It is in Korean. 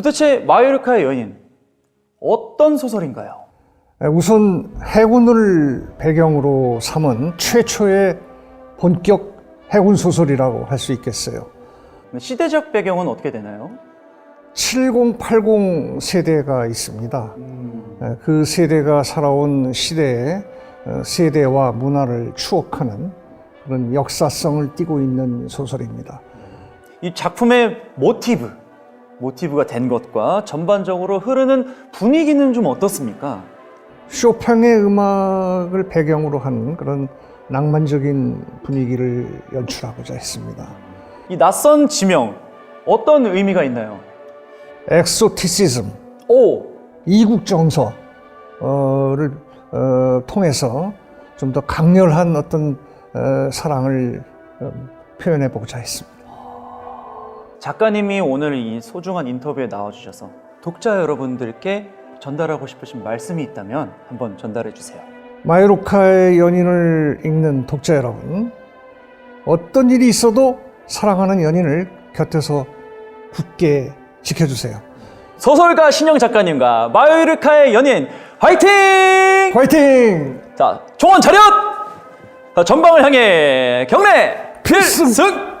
도대체 마요르카의 연인 어떤 소설인가요? 우선 해군을 배경으로 삼은 최초의 본격 해군 소설이라고 할 수 있겠어요. 시대적 배경은 어떻게 되나요? 7080 세대가 있습니다. 에, 그 세대가 살아온 시대의 어, 세대와 문화를 추억하는 그런 역사성을 띠고 있는 소설입니다. 이 작품의 모티브, 모티브가 된 것과 전반적으로 흐르는 분위기는 좀 어떻습니까? 쇼팽의 음악을 배경으로 한 그런 낭만적인 분위기를 연출하고자 했습니다. 이 낯선 지명 어떤 의미가 있나요? 엑소티시즘, 오, 이국 정서를 어, 통해서 좀 더 강렬한 어떤 어, 사랑을 어, 표현해 보고자 했습니다. 작가님이 오늘 이 소중한 인터뷰에 나와주셔서 독자 여러분들께 전달하고 싶으신 말씀이 있다면 한번 전달해 주세요. 마이로카의 연인을 읽는 독자 여러분, 어떤 일이 있어도 사랑하는 연인을 곁에서 굳게 지켜주세요. 소설가 신영 작가님과 마요르카의 연인 화이팅! 화이팅! 자, 총원 차렷! 자, 전방을 향해 경례 필승!